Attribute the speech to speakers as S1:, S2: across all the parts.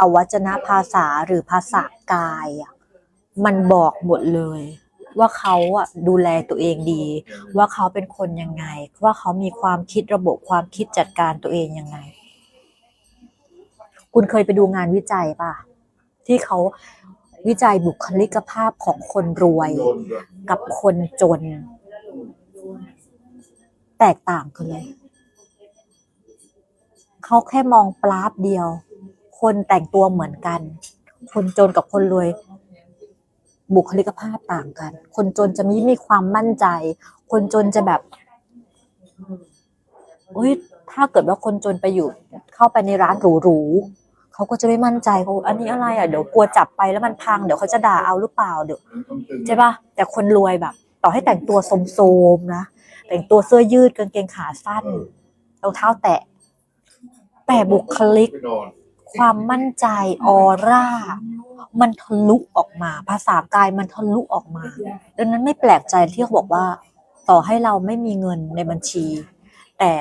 S1: อวัจนภาษาหรือภาษากายอะมันบอกหมดเลย ว่าเขาอะดูแลตัวเองดี ว่าเขาเป็นคนยังไง ว่าเขามีความคิดระบบความคิดจัดการตัวเองยังไง คุณเคยไปดูงานวิจัยป่ะ ที่เขาวิจัยบุคลิกภาพของคนรวยกับคนจน แตกต่างกันเลย เขาแค่มองปลาบเดียว คนแต่งตัวเหมือนกัน คนจนกับคนรวย บุคลิกภาพต่างกัน คนจนจะมีมีความมั่นใจ คนจนจะแบบเฮ้ยถ้าเกิดว่าคนจนไปอยู่ เข้าไปในร้านหรูๆเขาก็จะไม่มั่นใจเขาอันนี้อะไรอะเดี๋ยวกลัวจับไปแล้วมันพังเดี๋ยวเขาจะด่าเอาหรือเปล่าเดี๋ยวใช่ปะแต่คนรวยแบบ ต่อให้แต่งตัวโสมๆนะแต่งตัวเสื้อยืดกางเกงขาสั้นรองเท้าแตะแต่บุคลิก ความมั่นใจออร่า มันทะลุออกมา ภาษากายมันทะลุออกมา ดังนั้นไม่แปลกใจที่เขาบอกว่า ต่อให้เราไม่มีเงินในบัญชี แต่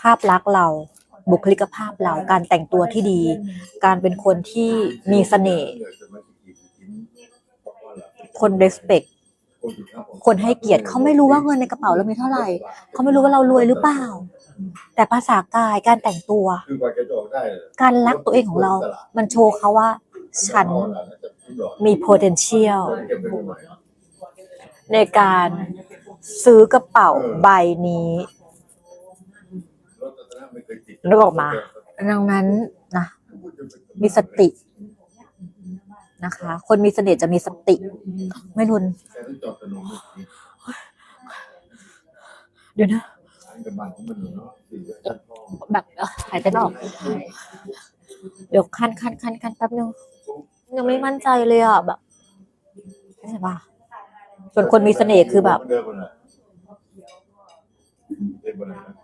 S1: ภาพลักษณ์เราบุคลิกภาพเราการแต่งตัวที่ดี การเป็นคนที่มีเสน่ห์คน respect คนให้เกียรติเขาไม่รู้ว่าเงินในกระเป๋าเรามีเท่าไหร่ เขาไม่รู้ว่าเรารวยหรือเปล่า แต่ภาษากายการแต่งตัว
S2: คือ กว่าจะออกได้
S1: การรักตัวเองของเรา มันโชว์เขาว่า ฉันมี potential
S2: เก็บไปทำไม
S1: ในการซื้อกระเป๋าใบนี้
S2: รถตอนนั้นไม่เคยติด
S1: นึกออกมา ดังนั้นนะ มีสตินะคะ คนมีเสน่ห์จะมีสติ ไม่รุน
S2: แต่ต้องจอดถนนไม่ติด
S1: เดี๋ยวนะ
S2: ทาง กำบังของมันเนาะสี่ชั้นห้อง
S1: แบบเอ่อหายใจไม่ออก เดี๋ยวคันคันคันคันแป๊บนึง ยังไม่มั่นใจเลยอะแบบใช่ปะส่วนคนมีเสน่ห์คือแบบ
S2: เดินบนน่ะเดินบนน่ะนะ